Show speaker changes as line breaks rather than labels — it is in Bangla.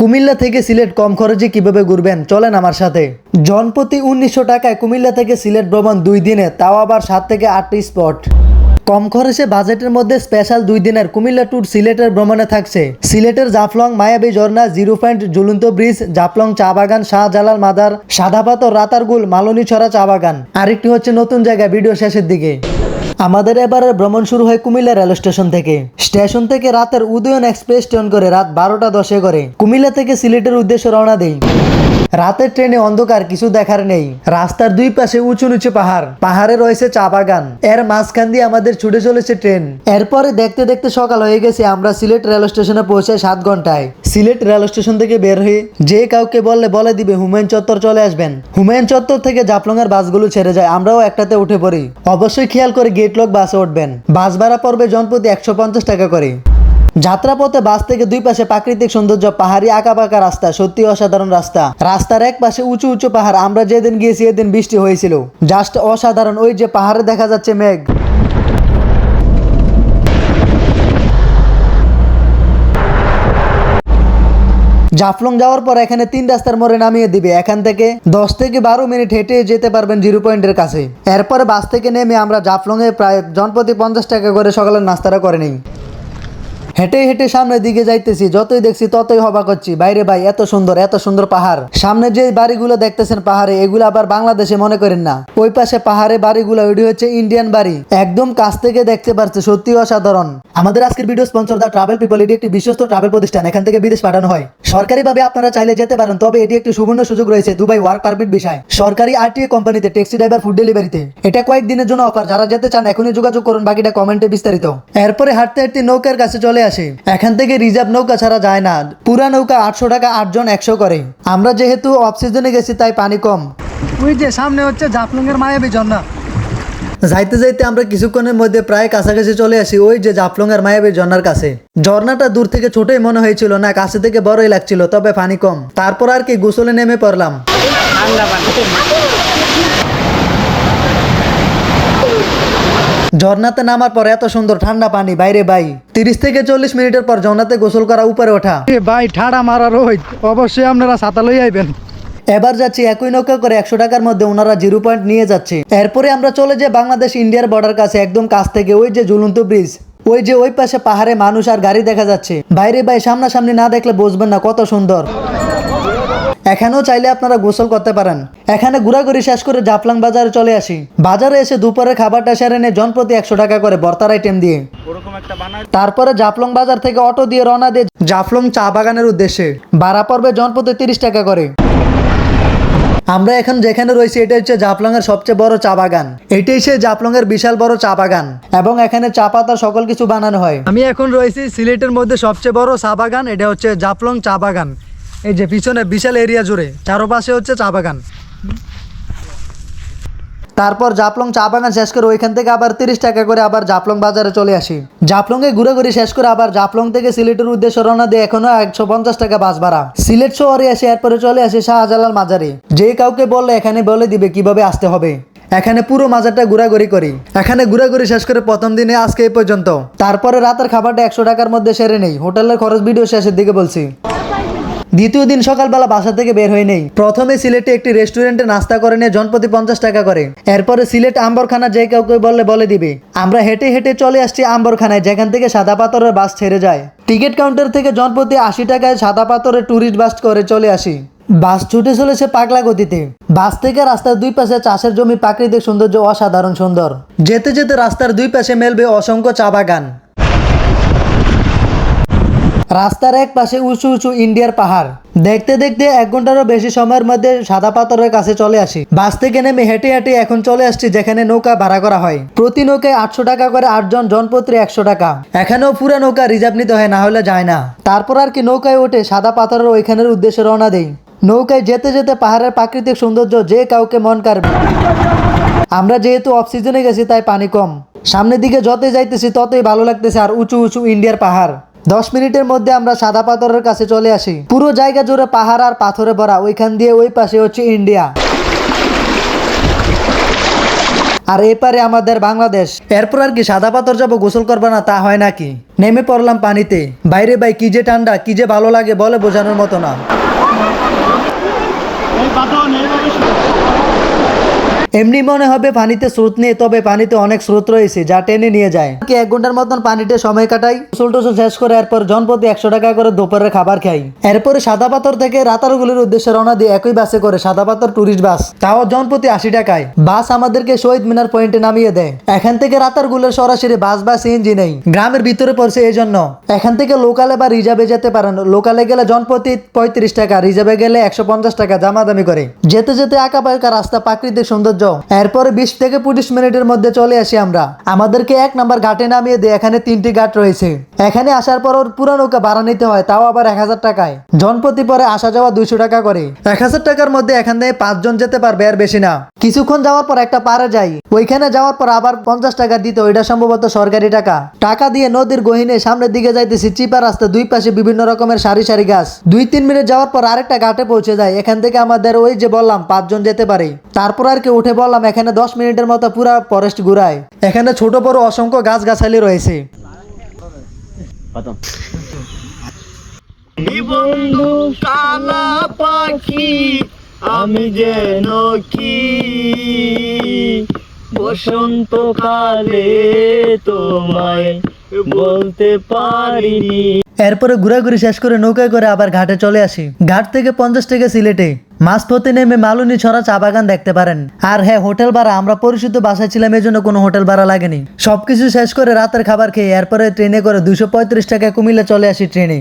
কুমিল্লা থেকে সিলেট কম খরচে কীভাবে ঘুরবেন? চলেন আমার সাথে। জনপ্রতি উনিশশো টাকায় কুমিল্লা থেকে সিলেট ভ্রমণ দুই দিনে, তাও আবার সাত থেকে আটটি স্পট। কম খরচে বাজেটের মধ্যে স্পেশাল দুই দিনের কুমিল্লা ট্যুর সিলেটের ভ্রমণে থাকছে। সিলেটের জাফলং, মায়াবী ঝর্ণা, জিরো পয়েন্ট ঝুলন্ত ব্রিজ জাফলং চা বাগান, শাহজালাল মাদার সাদা পাথর রাতারগুল, মালনী ছড়া চা বাগান। আরেকটি হচ্ছে নতুন জায়গা, ভিডিও শেষের দিকে। আমাদের এবারের ভ্রমণ শুরু হয় কুমিল্লা রেল স্টেশন থেকে। স্টেশন থেকে রাতের উদয়ন এক্সপ্রেস ট্রেন করে রাত বারোটা দশে করে। কুমিল্লা থেকে সিলেটের উদ্দেশ্যে রওনা দেই। রাতের ট্রেনে অন্ধকার, কিছু দেখার নেই। রাস্তার দুই পাশে উঁচু নিচু পাহাড়। পাহাড়ে রয়েছে চা বাগান। এর মাঝখান দিয়ে আমাদের ছুটে চলেছে ট্রেন। এরপরে দেখতে দেখতে সকাল হয়ে গেছে। আমরা সিলেট রেল স্টেশনে পৌঁছাই সাত ঘন্টায়। সিলেট রেল স্টেশন থেকে বের হয়ে যে কাউকে বললে বলে দিবে, হুমায়ুন চত্বর চলে আসবেন। হুমায়ুন চত্বর থেকে জাফলং এর বাসগুলো ছেড়ে যায়। আমরাও একটাতে উঠে পড়ি। অবশ্যই খেয়াল করে গেট লক বাসে উঠবেন। বাস ভাড়া পড়বে জনপ্রতি একশো পঞ্চাশ টাকা করে। যাত্রাপথে বাস থেকে দুই পাশে প্রাকৃতিক সৌন্দর্য, পাহাড়ি আঁকা পাকা রাস্তা সত্যি অসাধারণ রাস্তা। রাস্তার এক পাশে উঁচু উঁচু পাহাড়, আমরা যেদিন গিয়েছি এদিন বৃষ্টি হয়েছিল। জাস্ট অসাধারণ, ওই যে পাহাড়ে দেখা যাচ্ছে মেঘ। জাফলং যাওয়ার পর এখানে তিন রাস্তার মোড়ে নামিয়ে দিবে। এখান থেকে দশ থেকে বারো মিনিট হেঁটে যেতে পারবেন জিরো পয়েন্টের কাছে। এরপরে বাস থেকে নেমে আমরা জাফলং এ প্রায় জনপ্রতি পঞ্চাশ টাকা করে সকালের নাস্তাটা করে নিই। হেঁটে হেঁটে সামনের দিকে যাইতেছি, যতই দেখছি ততই হবা করছি। বাইরে ভাই, এত সুন্দর এত সুন্দর পাহাড়। সামনে যে বাড়িগুলো দেখতেছেন পাহাড়ে, এগুলো আবার বাংলাদেশে মনে করেন না। ওই পাশে পাহাড়ে বাড়িগুলো, ওইটি হচ্ছে ইন্ডিয়ান বাড়ি। একদম কাছ থেকে দেখতে পারছে সত্যি অসাধারণ। আমাদের আজকের video sponsor the travel people এটি একটি বিশ্বস্ত ট্রাভেল প্রতিষ্ঠান, এখান থেকে বিদেশ পাঠানো হয়। সরকারিভাবে আপনারা চাইলে যেতে পারেন, তবে এটি একটি সুবর্ণ সুযোগ রয়েছে দুবাই ওয়ার্ক পারমিট বিষয়। সরকারি আরটিএ কোম্পানিতে ট্যাক্সি ড্রাইভার ফুড ডেলিভারিতে এটা কয়েকদিনের জন্য অফার যারা যেতে চান এখনই যোগাযোগ করুন, বাকিটা কমেন্টে বিস্তারিত। এরপরে হাঁটতে হাঁটতে নৌকার কাছে চলে আসে। এখান থেকে রিজার্ভ নৌকা ছাড়া যায় না। পুরা নৌকা আটশো টাকা আটজন একশো করে। আমরা যেহেতু অফ সিজনে গেছি তাই পানি কম।
ওই যে সামনে হচ্ছে জাফলং এর মায়াবী ঝর্ণা।
যাইতে যাইতে আমরা কিছুক্ষণের মধ্যে প্রায় কাছাকাছি চলে আসি ওই যে জাফলং এর মায়াবী ঝর্ণার কাছে। ঝর্ণাটা দূর থেকে ছোটই মনে হয়েছিল না কাছে থেকে বড়ই লাগছিল তবে পানি কম। তারপর আর কি গোসলে নেমে পড়লাম। ঝর্ণাতে নামার পর এত সুন্দর ঠান্ডা পানি বাইরে বাই। তিরিশ থেকে চল্লিশ মিনিটের পর ঝর্ণাতে গোসল করা উপরে ওঠা।
ভাই ঠাড়া মারা রোহিত। অবশ্যই আপনারা ছাতা লই আইবেন।
এবার যাচ্ছি একই নৌকা করে একশো টাকার মধ্যে ওনারা জিরো পয়েন্ট নিয়ে যাচ্ছে। এরপরে আমরা চলে যাই বাংলাদেশ ইন্ডিয়ার বর্ডার কাছে একদম কাছ থেকে ওই যে ঝুলন্ত ব্রিজ ওই যে ওই পাশে পাহাড়ে মানুষ আর গাড়ি দেখা যাচ্ছে। বাইরে ভাই সামনাসামনি না দেখলে বুঝবেন না কত সুন্দর। এখানেও চাইলে আপনারা গোসল করতে পারেন। এখানে ঘোরাঘুরি শেষ করে জাফলাং বাজারে চলে আসি। বাজারে এসে দুপুরের খাবারটা সেরে নেয় জনপ্রতি একশো টাকা করে বর্তার আইটেম দিয়ে। তারপরে জাফলং বাজার থেকে অটো দিয়ে রওনা দিয়ে জাফলং চা বাগানের উদ্দেশ্যে। ভাড়া পড়বে জনপ্রতি তিরিশ টাকা করে। আমরা এখন যেখানে রয়েছি এটা হচ্ছে জাফলং এর সবচেয়ে বড় চা বাগান। এটাই সে জাফলং এর বিশাল বড় চা বাগান এবং এখানে চা পাতা সকল কিছু বানানো হয়।
আমি এখন রয়েছি সিলেটের মধ্যে সবচেয়ে বড় চা বাগান এটা হচ্ছে জাফলং চা বাগান। এই যে পিছনে বিশাল এরিয়া জুড়ে, চারপাশে হচ্ছে চা বাগান।
তারপর জাফলং চা বাগান শেষ করে ওইখান থেকে আবার তিরিশ টাকা করে আবার জাফলং বাজারে চলে আসি। জাফলং এ ঘুরে ঘুরে শেষ করে আবার জাফলং থেকে সিলেটের উদ্দেশ্যে রওনা দিয়ে এখনও একশো পঞ্চাশ টাকা বাস ভাড়া। সিলেট শহরে এসে এরপরে চলে আসে শাহজালাল মাজারে। যে কাউকে বললে এখানে বলে দিবে কীভাবে আসতে হবে। এখানে পুরো মাজারটা ঘোরাঘুরি করি। এখানে ঘোরাঘুরি শেষ করে প্রথম দিনে আজকে এই পর্যন্ত। তারপরে রাতের খাবারটা একশো টাকার মধ্যে সেরে নেই। হোটেলের খরচ ভিডিও শেষের দিকে বলছি। দ্বিতীয় দিন সকালবেলা বাসা থেকে বের হয়ে নেই। প্রথমে সিলেটে একটি রেস্টুরেন্টে নাস্তা করে নিয়ে জনপ্রতি পঞ্চাশ টাকা করে। এরপরে সিলেট আম্বরখানা যে কাউকে বললে বলে দিবে। আমরা হেঁটে হেঁটে চলে আসছি আম্বরখানায়, যেখান থেকে সাদা পাথরের বাস ছেড়ে যায়। টিকিট কাউন্টার থেকে জনপ্রতি আশি টাকায় সাদা পাথরের ট্যুরিস্ট বাস করে চলে আসি। বাস ছুটে চলেছে পাগলা গতিতে। বাস থেকে রাস্তার দুই পাশে চাষের জমি, প্রাকৃতিক সৌন্দর্য অসাধারণ সুন্দর। যেতে যেতে রাস্তার দুই পাশে মেলবে অসংখ্য চা বাগান। রাস্তার এক পাশে উঁচু উঁচু ইন্ডিয়ার পাহাড়। দেখতে দেখতে এক ঘন্টারও বেশি সময়ের মধ্যে সাদা পাথরের কাছে চলে আসি। বাস থেকে নেমে হেঁটে হেঁটে এখন চলে আসছি যেখানে নৌকা ভাড়া করা হয়। প্রতি নৌকায় আটশো টাকা করে আটজন জনপত্রী একশো টাকা। এখানেও পুরো নৌকা রিজার্ভ নিতে হয়, না হলে যায় না। তারপর আর কি নৌকায় ওঠে সাদা পাথরের ওইখানের উদ্দেশ্যে রওনা দেই। নৌকায় যেতে যেতে পাহাড়ের প্রাকৃতিক সৌন্দর্য যে কাউকে মন কাড়বে। আমরা যেহেতু অফ সিজনে গেছি, তাই পানি কম। সামনের দিকে যতই যাইতেছি, ততই ভালো লাগতেছে আর উঁচু উঁচু ইন্ডিয়ার পাহাড়। দশ মিনিটের মধ্যে আমরা সাদা পাথরের কাছে চলে আসি। পুরো জায়গা জুড়ে পাহাড় আর পাথরে ভরা, ওইখান দিয়ে ওই পাশে হচ্ছে ইন্ডিয়া। আর এপারে আমাদের বাংলাদেশ। এরপর আর কি সাদা পাথর যাব গোসল করব না, তা হয় নাকি? নেমে পড়লাম পানিতে। বাইরে ভাই, কি যে ঠান্ডা, কি যে ভালো লাগে বলে বোঝানোর মতো না। এমনি মনে হবে পানিতে স্রোত নেই তবে পানিতে অনেক স্রোত রয়েছে যা টেনে নিয়ে যায়। এক ঘণ্টার মতন পানিতে সময় কাটাই? গোসল টোসল শেষ করে এরপর জনপ্রতি একশো টাকা করে দুপুরের খাবার খাই। এরপরে সাদা পাথর থেকে রাতারগুলির উদ্দেশ্যে রওনা দিয়ে একই বাসে করে সাদা পাথর টুরিস্ট বাস। তাও জনপ্রতি আশি টাকায়। বাস আমাদেরকে শহীদ মিনার পয়েন্টে নামিয়ে দেয়। এখান থেকে রাতারগুলের সরাসরি বাস বা সিএনজি নেই। গ্রামের ভিতরে পড়ছে এই জন্য এখান থেকে লোকালে বা রিজার্ভে যেতে পারেন। লোকালে গেলে জনপ্রতি পঁয়ত্রিশ টাকা রিজার্ভে গেলে একশো পঞ্চাশ টাকা দামাদামি করে। যেতে যেতে আঁকা পাকা রাস্তা প্রাকৃতিক সৌন্দর্য এরপরে বিশ থেকে পঁচিশ মিনিটের মধ্যে চলে আসি আমরা। আমাদেরকে এক নাম্বার ঘাটে নামিয়ে দিয়ে এখানে তিনটি ঘাট রয়েছে। এখানে আসার পর ওর পুরো নৌকা ভাড়া নিতে হয়, তাও আবার এক হাজার টাকায়। জনপ্রতি পরে আসা যাওয়া দুইশো টাকা করে। এক হাজার টাকার মধ্যে এখান থেকে পাঁচজন যেতে পারবে আর বেশি না। কিছুক্ষণ যাওয়ার পর একটা পারে যাই। ওইখানে যাওয়ার পর আবার পঞ্চাশ টাকা দিতে ওইটা সম্ভবত সরকারি টাকা। টাকা দিয়ে নদীর গহিনে সামনের দিকে যাইতেছি, চিপা রাস্তা দুই পাশে বিভিন্ন রকমের সারি সারি গাছ। দুই তিন মিনিট যাওয়ার পর আরেকটা ঘাটে পৌঁছে যায় এখান থেকে আমাদের ওই যে বললাম, পাঁচজন যেতে পারে। তারপর আর কি উঠে বললাম এখানে দশ মিনিটের মতো পুরা ফরেস্ট ঘুরায়। এখানে ছোট বড় অসংখ্য গাছ গাছালি রয়েছে
বন্ধু কালা পাখি আমি যেন কি? বসন্তকালে তোমায় বলতে পারিনি।
এরপরে ঘোরাঘুরি শেষ করে নৌকায় করে আবার ঘাটে চলে আসি। ঘাট থেকে পঞ্চাশ টাকা সিলেটে। মাঝপথে নেমে মালুনি ছড়া চা বাগান দেখতে পারেন। আর হ্যাঁ হোটেল ভাড়া, আমরা পরিশুদ্ধ বাসায় ছিলাম এই জন্য কোনো হোটেল ভাড়া লাগেনি। সবকিছু শেষ করে রাতের খাবার খেয়ে এরপরে ট্রেনে করে দুশো পঁয়ত্রিশ টাকা কুমিল্লা চলে আসি ট্রেনে।